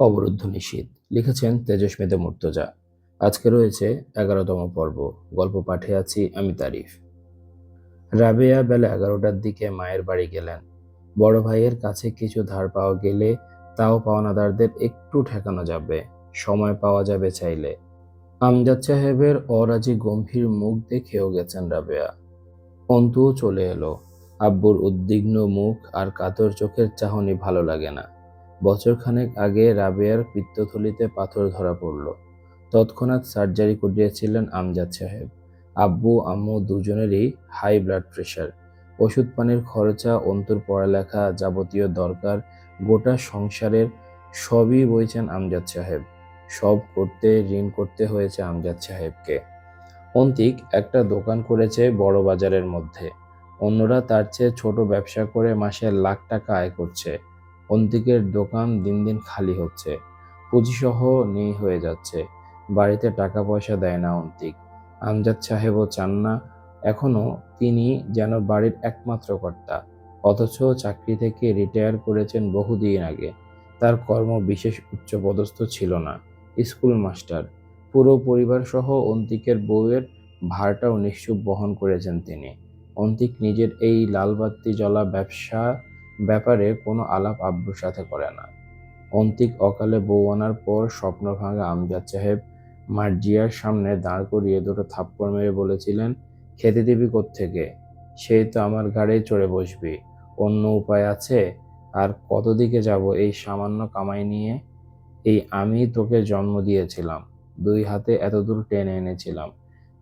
অবরুদ্ধ নিশীথ লিখেছেন তেজস্মিতা মুর্তজা। আজকে রয়েছে এগারোতম পর্ব। গল্প পাঠে আছি আমি তারিফ। রাবেয়া বেলা এগারোটার দিকে মায়ের বাড়ি গেলেন। বড় ভাইয়ের কাছে কিছু ধার পাওয়া গেলে তাও পাওনাদারদের একটু ঠেকানো যাবে। সময় পাওয়া যাবে চাইলে। আমজাদ সাহেবের অরাজি গম্ভীর মুখ দেখেও গেছেন রাবেয়া। অন্তুও চলে এলো। আব্বুর উদ্বিগ্ন মুখ আর কাতর চোখের চাহনি ভালো লাগে না। বছরখানেক আগে রাবেয়ার পিত্তথলিতে পাথর ধরা পড়ল। তৎক্ষণাৎ সার্জারি করিয়েছিলেন আমজাদ সাহেব। আব্বু, আম্মু দুজনেরই হাই ব্লাড প্রেশার। ওষুধ পানির খরচা, অন্তর পড়ালেখা যাবতীয় দরকার গোটা সংসারের সবই বইছেন আমজাদ সাহেব। সব করতে, ঋণ করতে হয়েছে আমজাদ সাহেবকে। অন্তিক একটা দোকান করেছে বড় বাজারের মধ্যে। অন্যরা তার চেয়ে ছোট ব্যবসা করে মাসে লাখ টাকা আয় করছে। অন্তিকের দোকান দিন দিন খালি হচ্ছে। পুঁজিসহ নেই হয়ে যাচ্ছে। বাড়িতে টাকা পয়সা দেয় না অন্তিক। আমজাদ সাহেবও চান না। এখনও তিনি যেন বাড়ির একমাত্র কর্তা। অথচ চাকরি থেকে রিটায়ার করেছেন বহুদিন আগে। তার কর্ম বিশেষ উচ্চপদস্থ ছিল না। School master. পুরো পরিবার সহ অন্তিকের বউয়ের ভারটাও নিশ্চুপ বহন করেছেন তিনি। অন্তিক নিজের এই লালবাতি জ্বলা ব্যবসা ব্যাপারে কোনো আলাপ আব্বুর সাথে করে না। অন্তিক অকালে বউ আনার পর স্বপ্ন ভাঙা আমজাদ সাহেব মার্জিয়ার সামনে দাঁড় করিয়ে দুটো থাপ্পড় মেরে বলেছিলেন, খেতে দিবি থেকে সেই তো আমার গাড়ি চড়ে বসবি। অন্য উপায় আছে? আর কত দিকে যাব এই সামান্য কামাই নিয়ে? এই আমি তোকে জন্ম দিয়েছিলাম। দুই হাতে এতদূর টেনে এনেছিলাম।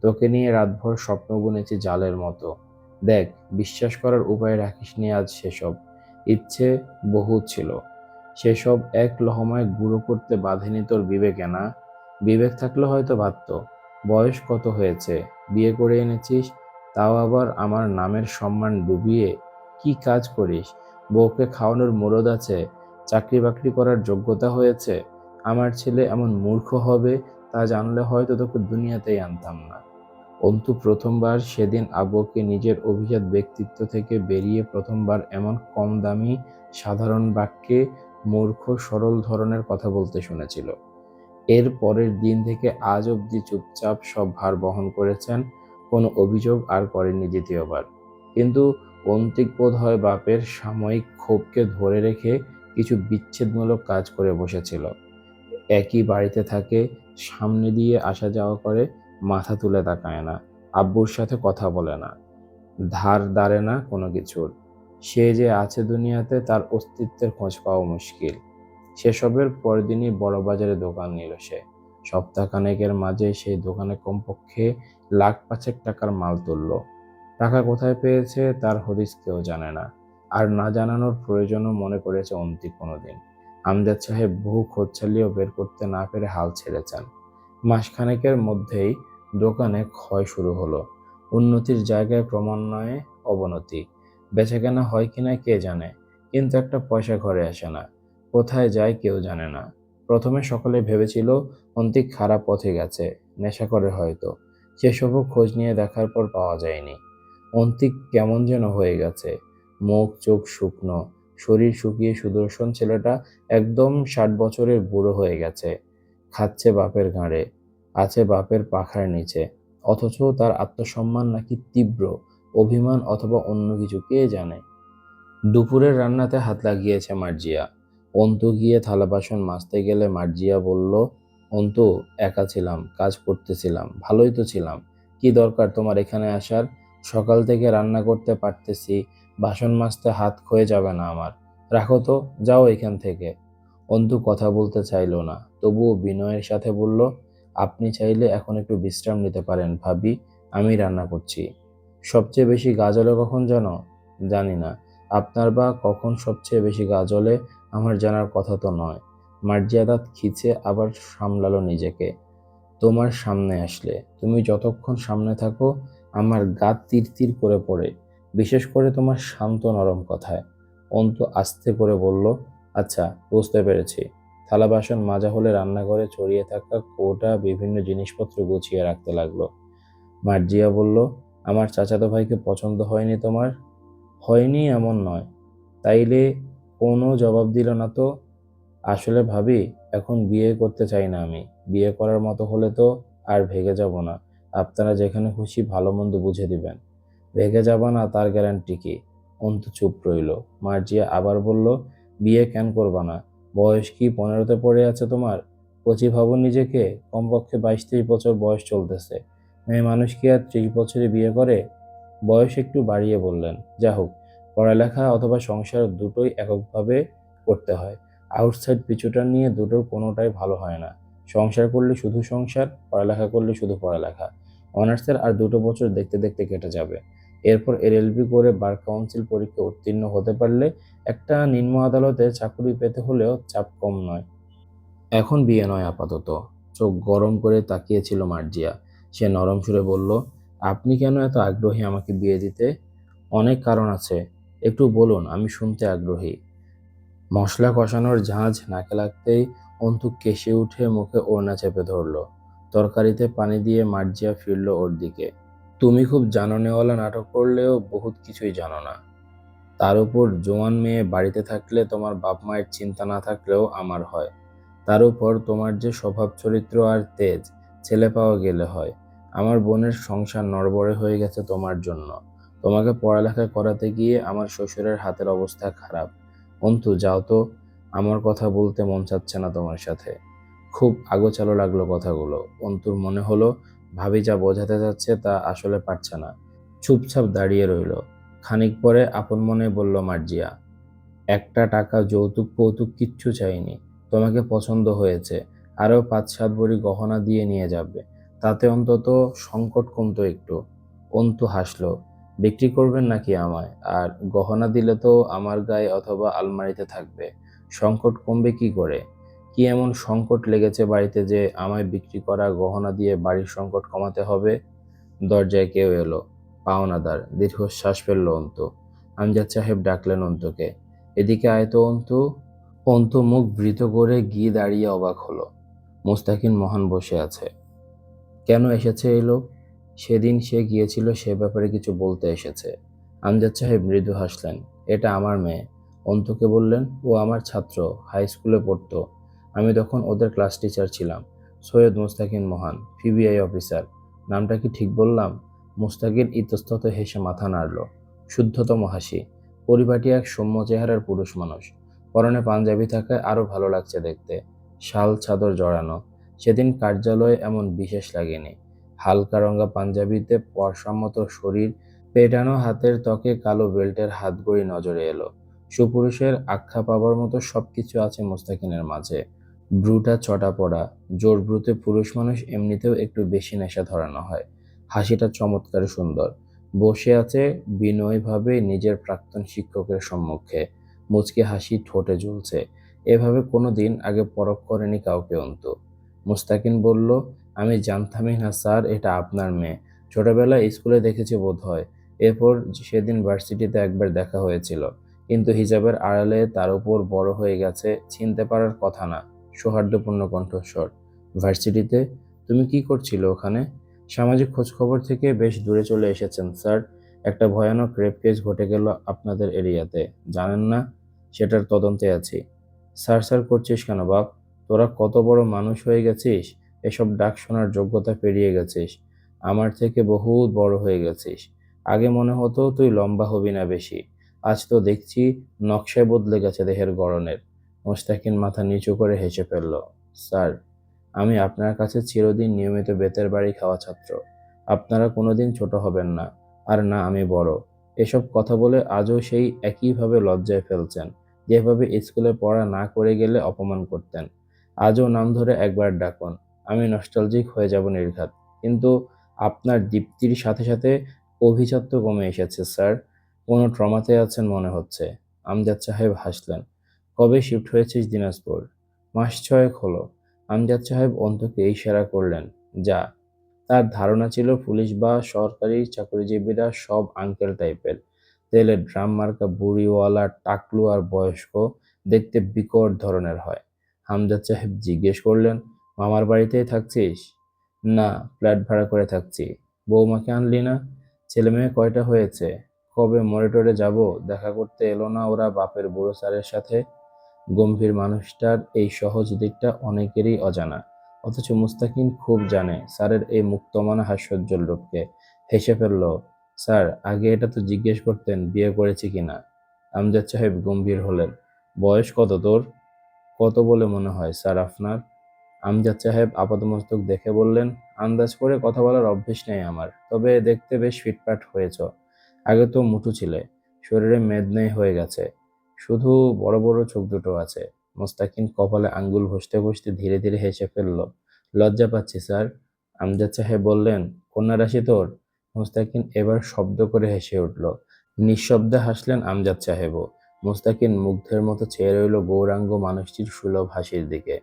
তোকে নিয়ে রাতভর স্বপ্ন বুনেছি জালের মতো। দেখ, বিশ্বাস করার উপায় রাখিস নি আজ সেসব। ইচ্ছে বহু ছিল। সেসব এক লহমায় গুঁড়ো করতে বাঁধেনি তোর বিবেকে না? বিবেক থাকলে হয়তো বাধ্য বয়স কত হয়েছে? বিয়ে করে এনেছিস? তাও আবার আমার নামের সম্মান ডুবিয়ে কি কাজ করিস? বউকে খাওয়ানোর মুরদ আছে? চাকরি বাকরি করার যোগ্যতা হয়েছে? আমার ছেলে এমন মূর্খ হবে তা জানলে হয়তো তোকে দুনিয়াতেই আনতাম না। অন্তু প্রথমবার সেদিন আবুকে নিজের অভিজাত ব্যক্তিত্ব থেকে বেরিয়ে প্রথমবার এমন কম দামি সাধারণ বাক্যে মূর্খ, সরল ধরনের কথা বলতে শুনেছিল। এর পরের দিন থেকে আজ অবধি চুপচাপ সব ভার বহন করেছেন, কোনো অভিযোগ আর করেননি দ্বিতীয়বার। কিন্তু অন্তিক বোধ হয় বাপের সাময়িক ক্ষোভকে ধরে রেখে কিছু বিচ্ছেদমূলক কাজ করে বসেছিল। একই বাড়িতে থাকে, সামনে দিয়ে আসা যাওয়া করে মাথা তুলে তাকায় না, আব্বুর সাথে কথা বলে না, ধার দাঁড়ে না কোনো কিছুর। সে যে আছে দুনিয়াতে তার অস্তিত্বের খোঁজ পাওয়া মুশকিল। সেসবের পরদিনই বড় বাজারে দোকান নিল সে। সপ্তাহখানেকের মাঝে সেই দোকানে কমপক্ষে লাখ পাঁচেক টাকার মাল তুলল। টাকা কোথায় পেয়েছে তার হদিস কেউ জানে না। আর না জানানোর প্রয়োজনও মনে করেছে অন্তিক কোনোদিন আমজাদ সাহেব বহু খোঁজ চালিয়েও বের করতে না পেরে হাল ছেড়েছেন। মাসখানেকের মধ্যেই দোকানে ক্ষয় শুরু হলো। উন্নতির জায়গায় ক্রমান্বয়ে অবনতি। বেচাকেনা হয় কিনা কে জানে, কিন্তু একটা পয়সা ঘরে আসে না। কোথায় যায় কেউ জানে না। প্রথমে সকলে ভেবেছিল, অন্তিক খারাপ পথে গেছে, নেশা করে হয়তো। সেসবও খোঁজ নিয়ে দেখার পর পাওয়া যায়নি। অন্তিক কেমন যেন হয়ে গেছে। মুখ, চোখ শুকনো। শরীর শুকিয়ে সুদর্শন ছেলেটা একদম ষাট বছরের বুড়ো হয়ে গেছে। খাচ্ছে বাপের ঘাড়ে আছে বাপের পাখার নিচে, অথচ তার আত্মসম্মান নাকি তীব্র, অভিমান অথবা অন্য কিছু কে জানে? দুপুরের রান্নাতে হাত লাগিয়েছে মার্জিয়া। অন্তু গিয়ে থালা বাসন মাজতে গেলে মার্জিয়া বলল, অন্তু, একা ছিলাম, কাজ করতেছিলাম, ভালোই তো ছিলাম। কি দরকার তোমার এখানে আসার? সকাল থেকে রান্না করতে পারতেছি, বাসন মাজতে হাত ক্ষয়ে যাবে না আমার। রাখো তো, যাও এখান থেকে। অন্তু কথা বলতে চাইলো না। তবুও বিনয়ের সাথে বলল, আপনি চাইলে এখন একটু বিশ্রাম নিতে পারেন ভাবি, আমি রান্না করছি। সবচেয়ে বেশি গাজলে কখন জানো? জানি না। আপনার বা কখন সবচেয়ে বেশি গাজলে? আমার জানার কথা তো নয়। মার্জিয়াদাত খিচে আবার সামলালো নিজেকে। তোমার সামনে আসলে। তুমি যতক্ষণ সামনে থাকো, আমার গা তীর তীর করে পড়ে। বিশেষ করে তোমার শান্ত নরম কথায়। অন্ত আস্তে করে বলল আচ্ছা বুঝতে পেরেছি। থালা বাসন মাজা হলে রান্নাঘরে ছড়িয়ে থাকা কোটা বিভিন্ন জিনিসপত্র গুছিয়ে রাখতে লাগল। মার্জিয়া বলল, আমার চাচাতো ভাইকে পছন্দ হয়নি তোমার? হয়নি এমন নয়। তাইলে কোনো জবাব দিল না তো? আসলে ভাবি, এখন বিয়ে করতে চাই না আমি। বিয়ে করার মতো হলে তো আর ভেগে যাব না। আপনারা যেখানে খুশি ভালো মন্দ বুঝে দিবেন। ভেগে যাব না তার গ্যারান্টি কি? অন্তু চুপ রইল। মার্জিয়া আবার বলল বিয়ে কেন করবা না? বয়স কি পনেরোতে পড়ে আছে তোমার? কচি ভাবো নিজেকে, কমপক্ষে বাইশ ত্রিশ বছর বয়স চলতেছে। মেয়ে মানুষ কি আর ত্রিশ বছরে বিয়ে করে? বয়স একটু বাড়িয়ে বললেন। যা হোক, পড়ালেখা অথবা সংসার দুটোই এককভাবে করতে হয়। আউটসাইড পিছুটা নিয়ে দুটোর কোনোটাই ভালো হয় না। সংসার করলে শুধু সংসার, পড়ালেখা করলে শুধু পড়ালেখা। অনার্সের আর দুটো বছর দেখতে দেখতে কেটে যাবে। এরপর এলএলবি করে বার কাউন্সিল পরীক্ষা উত্তীর্ণ হতে পারলে একটা নিম্ন আদালতে চাকরি পেতে হলেও চাপ কম নয়। এখন বিয়ে নয় আপাতত। চোখ গরম করে তাকিয়েছিল মার্জিয়া। সে নরম সুরে বলল, আপনি কেন এত আগ্রহী আমাকে বিয়ে দিতে? অনেক কারণ আছে। একটু বলুন, আমি শুনতে আগ্রহী। মশলা কষানোর ঝাঁঝ নাকে লাগতেই অন্তু কেশে উঠে মুখে ওড়না চেপে ধরল। তরকারিতে পানি দিয়ে মার্জিয়া ফিরল ওর দিকে। তুমি খুব জাননেওয়ালা নাটক করলেও বহুত কিছুই জানো না। তার উপর জোয়ান মেয়ে বাড়িতে থাকলে তোমার বাপ মায়ের চিন্তা না থাকলেও আমার হয়। তার উপর তোমার যে স্বভাব চরিত্র আর তেজ, ছেলে পাওয়া গেলে হয়। আমার বোনের সংসার নড়বড়ে হয়ে গেছে তোমার জন্য। তোমাকে পড়ালেখা করাতে গিয়ে আমার শ্বশুরের হাতের অবস্থা খারাপ। অন্তু যাও তো। আমার কথা বলতে মন চাচ্ছে না তোমার সাথে। খুব আগোচালো লাগল কথাগুলো। অন্তুর মনে হলো, ভাবি যা বোঝাতে যাচ্ছে তা আসলে পারছে না। চুপচাপ দাঁড়িয়ে রইল। খানিক পরে আপন মনে বলল, মার্জিয়া, একটা টাকা যৌতুক কৌতুক কিচ্ছু চাইনি। তোমাকে পছন্দ হয়েছে। আরও পাঁচ সাত বড়ি গহনা দিয়ে নিয়ে যাবে। তাতে অন্তত সংকট কমতো একটু। অন্তু হাসলো, বিক্রি করবেন নাকি আমায়? আর গহনা দিলে তো আমার গায়ে অথবা আলমারিতে থাকবে। সংকট কমবে কি করে? কি এমন সংকট লেগেছে বাড়িতে যে আমায় বিক্রি করা গহনা দিয়ে বাড়ির সংকট কমাতে হবে? দরজায় কেউ এলো। পাওনাদার, দীর্ঘশ্বাস ফেলল অন্তু। আমজাদ সাহেব ডাকলেন অন্তুকে। এদিকে আয় তো অন্তু। অন্তু মুখ বৃত করে গিয়ে দাঁড়িয়ে অবাক হলো। মুস্তাকিন মহান বসে আছে। কেন এসেছে এই লোক? সেদিন সে গিয়েছিল, সে ব্যাপারে কিছু বলতে এসেছে। আমজাদ সাহেব মৃদু হাসলেন। এটা আমার মেয়ে। অন্তুকে বললেন, ও আমার ছাত্র, হাই স্কুলে পড়তো। আমি তখন ওদের ক্লাস টিচার ছিলাম। সৈয়দ মুস্তাকিন মহান পিবিআই অফিসার নামটা কি ঠিক বললাম? মুস্তাকিন ইতস্তত হেসে মাথা নাড়ল। শুদ্ধতম হাসি। পরিবারটি এক সৌম্য চেহারার পুরুষ মানুষ। পরনে পাঞ্জাবি থাকায় আরও ভালো লাগছে দেখতে। শাল চাদর জড়ানো। সেদিন কার্যালয়ে এমন বিশেষ লাগেনি। হালকা রঙা পাঞ্জাবিতে পরসম্মত শরীর, পেটানো হাতের ত্বকে কালো বেল্টের হাতগড়ি নজরে এলো। সুপুরুষের আখ্যা পাবার মতো সবকিছু আছে মুস্তাকিনের মাঝে। ব্রুটা চটা পড়া, জোর ব্রুতে পুরুষ মানুষ এমনিতেও একটু বেশি নেশা ধরানো হয়। হাসিটা চমৎকার সুন্দর। বসে আছে বিনয়ভাবে নিজের প্রাক্তন শিক্ষকের সম্মুখে। মুচকে হাসি ঠোঁটে ঝুলছে। এভাবে কোনো দিন আগে পরখ করেনি কাউকে অন্তু। মুস্তাকিন বলল, আমি জানতামই না স্যার, এটা আপনার মেয়ে। ছোটবেলায় স্কুলে দেখেছি বোধ হয় এরপর সেদিন ভার্সিটিতে একবার দেখা হয়েছিল। কিন্তু হিজাবের আড়ালে তার উপর বড় হয়ে গেছে, চিনতে পারার কথা না। সৌহার্দ্যপূর্ণ কণ্ঠস্বর। ভার্সিটিতে? তুমি কি করছিল ওখানে? সামাজিক খোঁজখবর থেকে বেশ দূরে চলে এসেছেন, স্যার। একটা ভয়ানক রেপ কেস ঘটে গেল আপনাদের এরিয়াতে। জানেন না? সেটার তদন্তে আছি। স্যার স্যার, করছিস কেন বাপ? তোরা কত বড় মানুষ হয়ে গেছিস? এসব ডাক শোনার যোগ্যতা পেরিয়ে গেছিস। আমার থেকে বহুত বড় হয়ে গেছিস। আগে মনে হতো তুই লম্বা হবি না বেশি। আজ তো দেখছি নকশায় বদলে গেছে দেহের গড়নের। মোস্তাকিন মাথা নিচু করে হেসে ফেলল, স্যার, আমি আপনার কাছে চিরদিন নিয়মিত বেতের বাড়ি খাওয়া ছাত্র। আপনারা কোনোদিন ছোট হবেন না। আর না, আমি বড়। এসব কথা বলে আজও সেই একইভাবে লজ্জায় ফেলছেন, যেভাবে স্কুলে পড়া না করে গেলে অপমান করতেন। আজও নাম ধরে একবার ডাকুন, আমি নস্টালজিক হয়ে যাব নির্ঘাত। কিন্তু আপনার দীপ্তির সাথে সাথে অভিজাত্য কমে এসেছে, স্যার। কোনো ট্রমাতে আছেন মনে হচ্ছে। আমজাদ সাহেব হাসলেন কবে শিফট হয়েছিস দিনাজপুর? মাস ছয়েক হলো। আমজাদ সাহেব অন্তকে ইশারা করলেন, যা। তার ধারণা ছিল পুলিশ বা সরকারি চাকরিজীবীরা সব আঙ্কেল টাইপের তেলের ড্রাম মার্কা বুড়িওয়ালা, টাকলু আর বয়স্ক দেখতে বিকট ধরনের হয়। হামজাদ সাহেব জিজ্ঞেস করলেন, মামার বাড়িতেই থাকছিস? না ফ্ল্যাট ভাড়া করে থাকছি। বৌমাকে আনলি না? ছেলে মেয়ে কয়টা হয়েছে? কবে মরিটরে যাব? দেখা করতে এলো না ওরা বাপের বুড়ো স্যারের সাথে? গম্ভীর মানুষটার এই সহজ দিকটা অনেকেরই অজানা। অথচ মুস্তাকিন খুব জানে, স্যারের এই মুক্তমানা হাস্যোজ্জ্বল রূপকে। হেসে ফেলল স্যার, আগে এটা তো জিজ্ঞেস করতেন, বিয়ে করেছি কিনা? আমজাদ সাহেব গম্ভীর হলেন। বয়স কত তোর? কত বলে মনে হয়, স্যার, আপনার? আমজাদ সাহেব আপাতমস্তক দেখে বললেন, আন্দাজ করে কথা বলার অভ্যেস নেই আমার, তবে দেখতে বেশ ফিটফাট হয়েছ। আগে তো মুঠু ছিলে, শরীরে মেদ নেই হয়ে গেছে। শুধু বড় বড় চোখ দুটো আছে। মোস্তাকিন কপালে আঙ্গুল ঘষতে ঘষতে ধীরে ধীরে হেসে ফেলল, লজ্জা পাচ্ছি, স্যার। আমজাদ সাহেব বললেন, কন্যা রাশি তোর? মোস্তাকিন এবার শব্দ করে হেসে উঠল, নিঃশব্দে হাসলেন আমজাদ সাহেবও। মোস্তাকিন মুগ্ধের মতো চেয়ে রইল গৌরাঙ্গ মানুষটির সুলভ হাসির দিকে।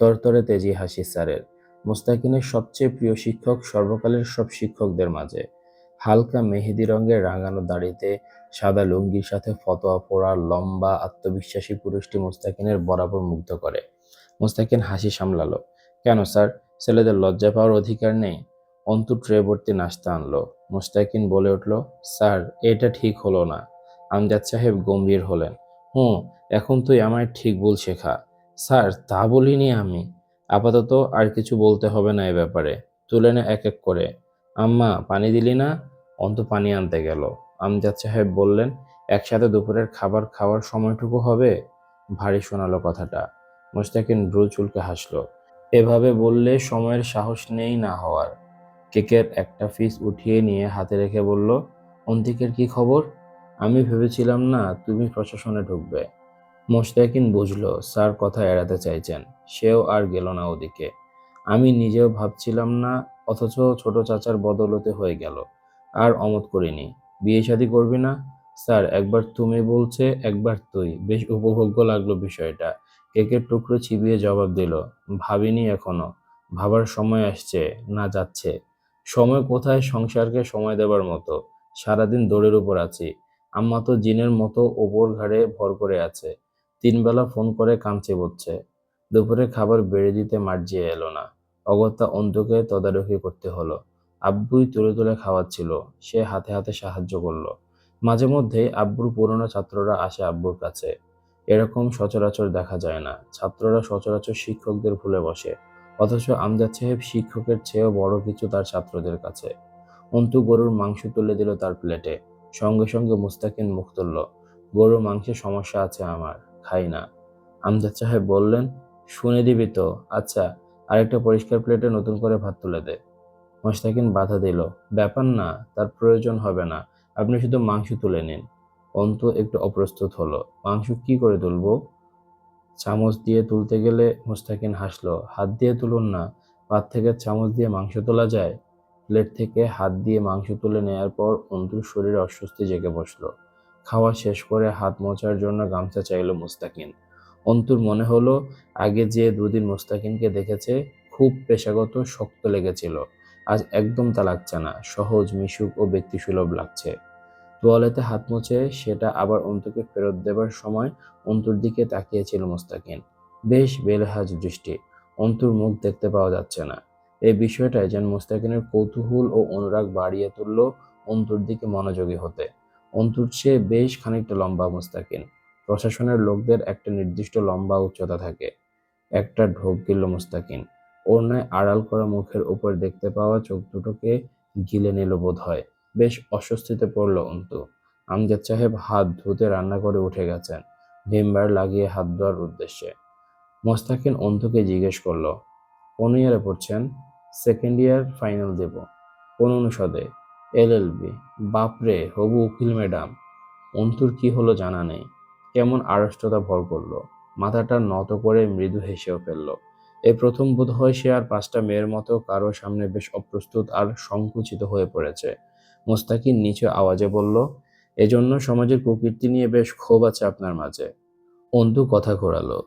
তরতরে তেজি হাসি, স্যারের। মোস্তাকিনের সবচেয়ে প্রিয় শিক্ষক সর্বকালের সব শিক্ষকদের মাঝে। হালকা মেহেদি রঙের রাঙানো দাড়িতে সাদা লুঙ্গির সাথে ফতোয়া পরা লম্বা আত্মবিশ্বাসী পুরুষটি মোস্তাকিনের বরাবর মুগ্ধ করে। মোস্তাকিন হাসি সামলালো। কেন স্যার? ছেলেদের লজ্জা পাওয়ার অধিকার নেই। অন্তু ট্রে ভর্তি নাস্তা আনলো। মোস্তাকিন বলে উঠল, স্যার, এটা ঠিক হলো না। আমজাদ সাহেব গম্ভীর হলেন। হুঁ, এখন তুই আমায় ঠিক বল শেখা। স্যার, তা বলিনি আমি। আপাতত আর কিছু বলতে হবে না এ ব্যাপারে। তুলে না এক এক করে। আম্মা, পানি দিলি না? অন্ত পানি আনতে গেল। আমজাদ সাহেব বললেন, একসাথে দুপুরের খাবার খাওয়ার সময়টুকু হবে? ভারী শোনালো কথাটা। মোস্তাকিন ব্রু চুলকে হাসলো। এভাবে বললে সময়ের সাহস নেই না হওয়ার। কেকের একটা ফিস উঠিয়ে নিয়ে হাতে রেখে বলল, অন্তিকের কি খবর? আমি ভেবেছিলাম না তুমি প্রশাসনে ঢুকবে। মোস্তাকিন বুঝলো, স্যার কথা এড়াতে চাইছেন। সেও আর গেল না ওদিকে। আমি নিজেও ভাবছিলাম না, অথচ ছোট চাচার বদলতে হয়ে গেল। আর অমত করিনি। বিয়ে শাদি করবি না? স্যার, একবার তুমি বলছে, একবার তুই। বেশ উপভোগ্য লাগল বিষয়টা। কেকের টুকরো চিবিয়ে জবাব দিল, ভাবিনি এখনও। ভাবার সময় আসছে, না যাচ্ছে। সময় কোথায়? সংসারকে সময় দেবার মতো। সারাদিন দৌড়ের উপর আছি। আম্মা তো জিনের মতো ওপর ঘাড়ে ভর করে আছে। তিনবেলা ফোন করে কামচে বলছে দুপুরে খাবার বেড়ে দিতে মার্জিয়ে এলো না। অগত্যা অন্তুকে তদারকি করতে হলো। আব্বুই তুলে তুলে খাওয়াচ্ছিল। সে হাতে হাতে সাহায্য করল। মাঝে মধ্যে আব্বুর পুরনো ছাত্ররা আসে আব্বুর কাছে। এরকম সচরাচর দেখা যায় না। ছাত্ররা সচরাচর শিক্ষকদের ভুলে বসে। অথচ আমজাদ সাহেব শিক্ষকের চেয়েও বড় কিছু তার ছাত্রদের কাছে। অন্তু গরুর মাংস তুলে দিল তার প্লেটে। সঙ্গে সঙ্গে মুস্তাকিন মুখ তুলল, গরুর মাংসে সমস্যা আছে আমার, খাই না। আমজাদ সাহেব বললেন, শুনে দিবি তো। আচ্ছা আরেকটা পরিষ্কার প্লেটে নতুন করে ভাত তুলে দে। মোস্তাকিন বাধা দিল, ব্যাপার না, তার প্রয়োজন হবে না। আপনি শুধু মাংস তুলে নিন। অন্তু একটু অপ্রস্তুত হলো। মাংস কি করে তুলব? চামচ দিয়ে তুলতে গেলে, মোস্তাকিন হাসলো, হাত দিয়ে তুলুন না। ভাত থেকে চামচ দিয়ে মাংস তোলা যায়? প্লেট থেকে হাত দিয়ে মাংস তুলে নেয়ার পর অন্তুর শরীরে অস্বস্তি জেগে বসল। খাওয়া শেষ করে হাত মোছার জন্য গামছা চাইল মুস্তাকিন। অন্তুর মনে হলো, আগে যে দুদিন মুস্তাকিনকে দেখেছে, খুব পেশাগত, শক্ত লেগেছিল। আজ একদম তা লাগছে না। সহজ, মিশুক ও ব্যক্তিসুলভ লাগছে। তোয়ালেতে হাত মুছে সেটা আবার অন্তুকে ফেরত দেবার সময় অন্তুর দিকে তাকিয়েছিল মুস্তাকিন। বেশ বেলহাজ দৃষ্টি। অন্তুর মুখ দেখতে পাওয়া যাচ্ছে না। এই বিষয়টায় যেন মুস্তাকিনের কৌতূহল ও অনুরাগ বাড়িয়ে তুলল অন্তুর দিকে মনোযোগী হতে। অন্তুর চেয়ে বেশ খানিকটা লম্বা মুস্তাকিন। প্রশাসনের লোকদের একটা নির্দিষ্ট লম্বা উচ্চতা থাকে। একটা ঢোক গিলল মুস্তাকিন। ওড়নায় আড়াল করা মুখের উপর দেখতে পাওয়া চোখ দুটোকে গিলে নিল বোধ হয় বেশ অস্বস্তিতে পড়ল অন্তু। আমজাদ সাহেব হাত ধুতে রান্না করে উঠে গেছেন। ভিমবার লাগিয়ে হাত ধোয়ার উদ্দেশ্যে। মোস্তাকিন অন্তুকে জিজ্ঞেস করল, কোন ইয়ারে পড়ছেন? সেকেন্ড ইয়ার, ফাইনাল দেব। কোন অনুষদে? এলএলবি বাপরে, হবু উকিল ম্যাডাম। অন্তুর কি হলো জানা নেই। কেমন আড়ষ্টতা ভর করল। মাথাটা নত করে মৃদু হেসেও ফেলল। এই প্রথম বোধ হয় সে আর পাঁচটা মেয়ের মতো কারও সামনে বেশ অপ্রস্তুত আর সংকুচিত হয়ে পড়েছে। মোস্তাকিন নিচু আওয়াজে বলল, এজন্য সমাজের কুকীর্তি নিয়ে বেশ ক্ষোভ আছে আপনার মাঝে। অন্তু কথা ঘোরালো,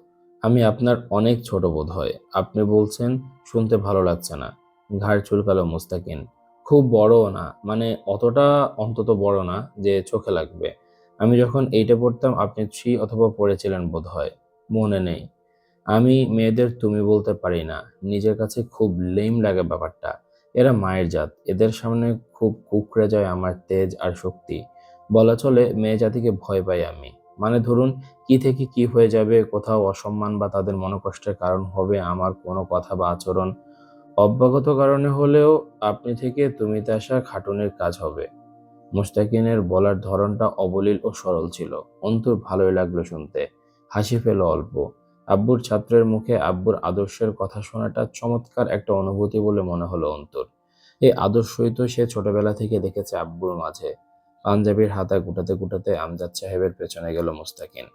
আমি আপনার অনেক ছোট বোধ হয় আপনি বলছেন, শুনতে ভালো লাগছে না। ঘাড় চুলকালো মোস্তাকিন, খুব বড়ও না মানে অতটা অন্তত বড় না যে চোখে লাগবে। আমি যখন এইটা পড়তাম, আপনি থ্রি অথবা পড়েছিলেন বোধ হয় মনে নেই। আমি মেয়েদের তুমি বলতে পারি না। নিজের কাছে খুব লেম লাগে ব্যাপারটা। এরা মায়ের জাত। এদের সামনে খুব কুকড়ে যায় আমার তেজ আর শক্তি। বলা চলে, মেয়ে জাতিকে ভয় পাই আমি। মানে ধরুন, কি থেকে কি হয়ে যাবে, কোথাও অসম্মান বা তাদের মনোকষ্টের কারণ হবে, আমার কোনো কথা বা আচরণ অব্যাগত কারণে হলেও আপনি থেকে তুমিতে আসা খাটুনের কাজ হবে। মুস্তাকিনের বলার ধরনটা অবলীল ও সরল ছিল। অন্তর ভালোই লাগল শুনতে। হাসি পেল অল্প। আব্বুর ছাত্রের মুখে আব্বুর আদর্শের কথা শোনাটা চমৎকার একটা অনুভূতি বলে মনে হলো অন্তর। এই আদর্শই তো সে ছোটবেলা থেকে দেখেছে আব্বুর মাঝে। পাঞ্জাবির হাতা গুটাতে গুটাতে আমজাদ সাহেবের পেছনে গেল মুস্তাকিন।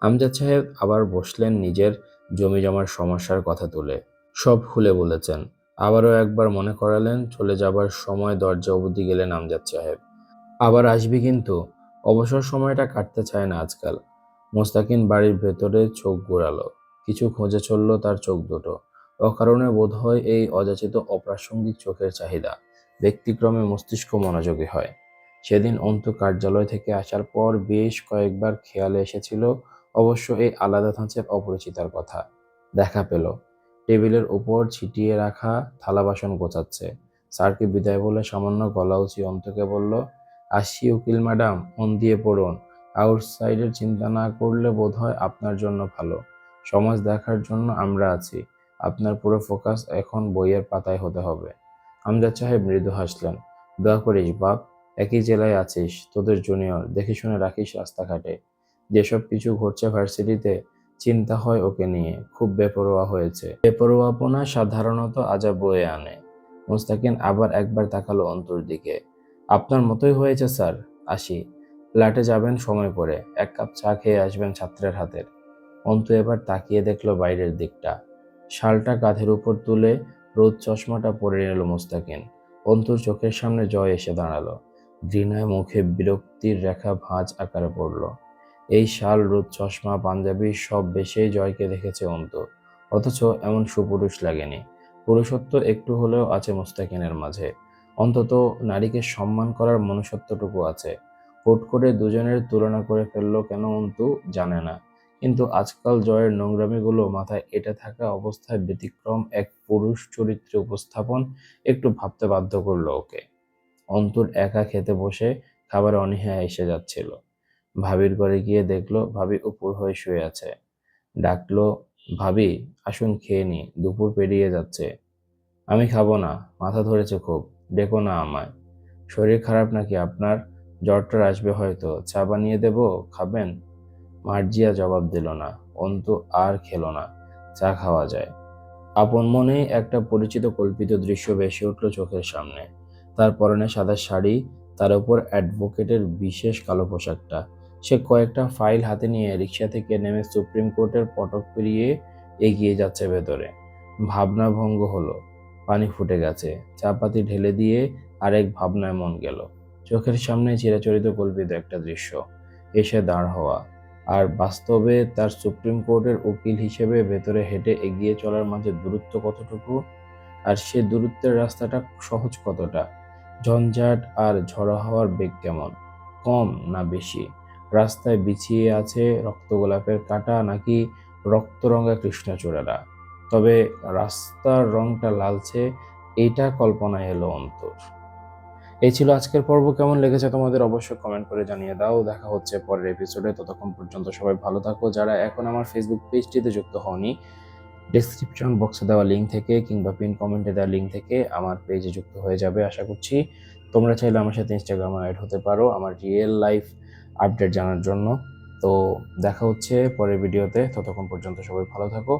আমজাদ সাহেব আবার বসলেন নিজের জমি জমার সমস্যার কথা তুলে। সব খুলে বলেছেন। আবারও একবার মনে করালেন চলে যাবার সময় দরজা অবধি গেলেন আমজাদ সাহেব। আবার আসবি কিন্তু। অবসর সময়টা কাটতে চায় না আজকাল। মোস্তাকিন বাড়ির ভেতরে চোখ ঘোরালো কিছু খোঁজে চলল তার চোখ দুটো। অকারণে বোধ হয় এই অযাচিত অপ্রাসঙ্গিক চোখের চাহিদা ব্যক্তিক্রমে মস্তিষ্ক মনোযোগী হয়। সেদিন অন্ত কার্যালয় থেকে আসার পর বেশ কয়েকবার খেয়ালে এসেছিল, অবশ্য এই আলাদা ধাঁচের অপরিচিতার কথা। দেখা পেল, টেবিলের উপর ছিটিয়ে রাখা থালা বাসন গোছাচ্ছে। স্যারকে বিদায় বলে সামান্য গলা উঁচি অন্তকে বলল আসি উকিল ম্যাডাম, মন দিয়ে পড়ুন। আউটসাইডের চিন্তা না করলে বোধ হয় আপনার জন্য ভালো। সমাজ দেখার জন্য আমরা আছি। আপনার পুরো ফোকাস এখন বইয়ের পাতায় হতে হবে। আমজাদ সাহেব মৃদু হাসলেন। দোয়া করিস বাপ একই জেলায় আছিস, তোদের জুনিয়র দেখে শুনে রাখিস রাস্তাঘাটে। যেসব কিছু ঘটছে ভার্সিটিতে, চিন্তা হয় ওকে নিয়ে। খুব বেপরোয়া হয়েছে। বেপরোয়াপনা সাধারণত আজা বয়ে আনে। মুস্তাকিন আবার একবার তাকালো অন্তর দিকে। আপনার মতোই হয়েছে, স্যার। আসি। ফ্ল্যাটে যাবেন সময় করে এক কাপ চা খেয়ে আসবেন ছাত্রের হাতের। অন্তু এবার তাকিয়ে দেখল বাইরের দিকটা। শালটা কাঁধের উপর তুলে রোদ চশমাটা পরে নিল মুস্তাকিন। অন্তুর চোখের সামনে জয় এসে দাঁড়াল। ঘৃণায় মুখে বিরক্তির রেখা ভাঁজ আকারে পড়ল। এই শাল, রোদ চশমা, পাঞ্জাবি সব বেশেই জয়কে দেখেছে অন্তু। অথচ এমন সুপুরুষ লাগেনি। পুরুষত্ব একটু হলেও আছে মুস্তাকিনের মাঝে। অন্তত নারীকে সম্মান করার মনুষ্যত্বটুকু আছে। হুট করে দুজনের তুলনা করে ফেলল কেন অন্তু জানে না। কিন্তু আজকাল জয়ের নোংরামিগুলো মাথায় এটা থাকা অবস্থায় ব্যতিক্রম এক পুরুষ চরিত্রে উপস্থাপন একটু ভাবতে বাধ্য করল ওকে। অন্তুর একা খেতে বসে খাবার অনীহা এসে যাচ্ছিল। ভাবির ঘরে গিয়ে দেখল ভাবি উপর হয়ে শুয়ে আছে। ডাকলো, ভাবি, আসুন খেয়ে নি দুপুর পেরিয়ে যাচ্ছে। আমি খাব না, মাথা ধরেছে খুব, ডেকো না আমায়। শরীর খারাপ নাকি আপনার? জ্বরটার আসবে হয়তো। চা বানিয়ে দেব, খাবেন? মার্জিয়া জবাব দিল না। অন্তু আর খেলো না। চা খাওয়া যায়। আপন মনেই একটা পরিচিত কল্পিত দৃশ্য ভেসে উঠল চোখের সামনে। তার পরনে সাদা শাড়ি, তার উপর অ্যাডভোকেটের বিশেষ কালো পোশাকটা। সে কয়েকটা ফাইল হাতে নিয়ে রিক্সা থেকে নেমে সুপ্রিম কোর্টের পটক পেরিয়ে এগিয়ে যাচ্ছে ভেতরে। ভাবনা ভঙ্গ হলো। পানি ফুটে গেছে। চাপাতি ঢেলে দিয়ে আরেক ভাবনায় মন গেল। চোখের সামনে চিরাচরিত কল্পিত একটা দৃশ্য, এসে দাঁড় হওয়া। আর বাস্তবে তার সুপ্রিম কোর্টের উকিল হিসেবে ভেতরে হেঁটে এগিয়ে চলার মাঝে দূরত্ব কতটুকু? আর সে দূরত্বের রাস্তাটা সহজ কতটা? ঝঞ্ঝাট আর ঝড়ো হওয়ার বেগ কেমন? কম না বেশি? রাস্তায় বিছিয়ে আছে রক্তগোলাপের কাঁটা নাকি রক্তরঙা কৃষ্ণচূড়ারা তবে রাস্তার রংটা লালচে এটা কল্পনায় এলো অন্তর। এই ছিল আজকের পর্ব। কেমন লেগেছে তোমাদের অবশ্যই কমেন্ট করে জানিয়ে দাও। দেখা হচ্ছে পরের এপিসোডে ততক্ষণ পর্যন্ত সবাই ভালো থাকো। যারা এখন আমার ফেসবুক পেজটিতে যুক্ত হওনি ডেসক্রিপশন বক্সে দেওয়া লিঙ্ক থেকে কিংবা পিন কমেন্টে দেওয়া লিঙ্ক থেকে আমার পেজে যুক্ত হয়ে যাবে, আশা করছি। তোমরা চাইলে আমার সাথে ইনস্টাগ্রামে অ্যাড হতে পারো আমার রিয়েল লাইফ আপডেট জানার জন্য। তো দেখা হচ্ছে পরের ভিডিওতে ততক্ষণ পর্যন্ত সবাই ভালো থাকো।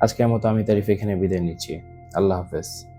আজকের মতো আমি তারিফ এখানে বিদায় নিচ্ছি। আল্লাহ হাফেজ।